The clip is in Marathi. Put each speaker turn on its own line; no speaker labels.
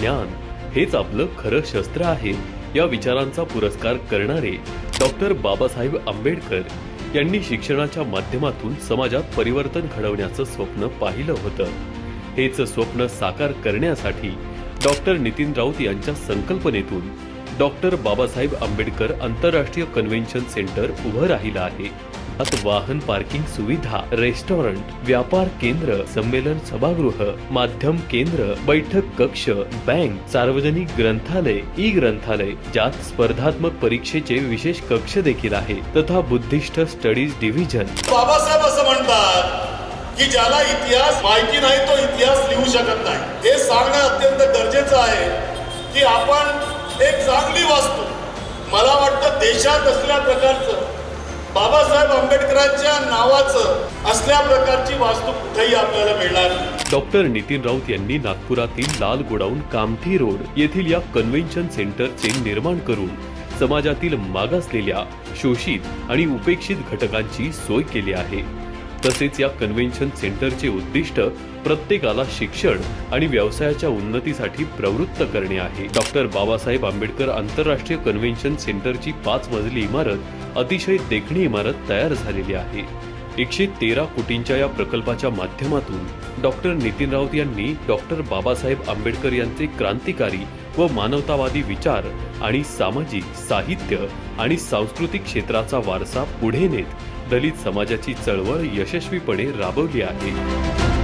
ज्ञान हेच आपलं खरं शस्त्र आहे. या विचारांचा पुरस्कार करणारे डॉक्टर बाबासाहेब आंबेडकर यांनी शिक्षणाच्या माध्यमातून समाजात परिवर्तन घडवण्याचं स्वप्न पाहिलं होतं. हेच स्वप्न साकार करण्यासाठी डॉक्टर नितीन राऊत यांच्या संकल्पनेतून डॉक्टर बाबासाहेब आंबेडकर आंतरराष्ट्रीय कन्व्हेन्शन सेंटर उभं राहिलं आहे. वाहन पार्किंग सुविधा रेस्टॉरंट व्यापार केंद्र संमेलन सभागृह माध्यम केंद्र बैठक कक्ष बँक सार्वजनिक ग्रंथालय ई ग्रंथालय ज्यात स्पर्धात्मक परीक्षेचे विशेष कक्ष देखील आहे तथा बुद्धिस्ट स्टडीज डिव्हिजन.
बाबासाहेब असं म्हणतात की ज्याला इतिहास माहिती नाही तो इतिहास लिहू शकत नाही. हे सांगणं अत्यंत गरजेचं आहे की आपण एक चांगली वास्तू मला वाटतं देशात असल्या प्रकारचं बाबासाहेब आंबेडकरांच्या नावाचं असल्या प्रकारची वास्तू कुठेही आपल्याला मिळणार
डॉक्टर नितीन राऊत यांनी नागपुरातील लाल गोडाऊन कामठी रोड येथील या कन्व्हेन्शन सेंटरचे निर्माण करून समाजातील मागासलेल्या शोषित आणि उपेक्षित घटकांची सोय केली आहे. तसेच या कन्व्हेन्शन सेंटरचे उद्दिष्ट प्रत्येकाला शिक्षण आणि व्यवसायाच्या उन्नतीसाठी प्रवृत्त करणे आहे. डॉक्टर बाबासाहेब आंबेडकर आंतरराष्ट्रीय कन्व्हेन्शन सेंटरची पाच मजली इमारत अतिशय देखणी इमारत तयार झालेली आहे. एकशे तेरा कोटींच्या या प्रकल्पाच्या माध्यमातून डॉक्टर नितीन राऊत यांनी डॉक्टर बाबासाहेब आंबेडकर यांचे क्रांतिकारी व मानवतावादी विचार आणि सामाजिक साहित्य आणि सांस्कृतिक क्षेत्राचा वारसा पुढे नेत दलित समाजाची चळवळ यशस्वीपणे राबवली आहे.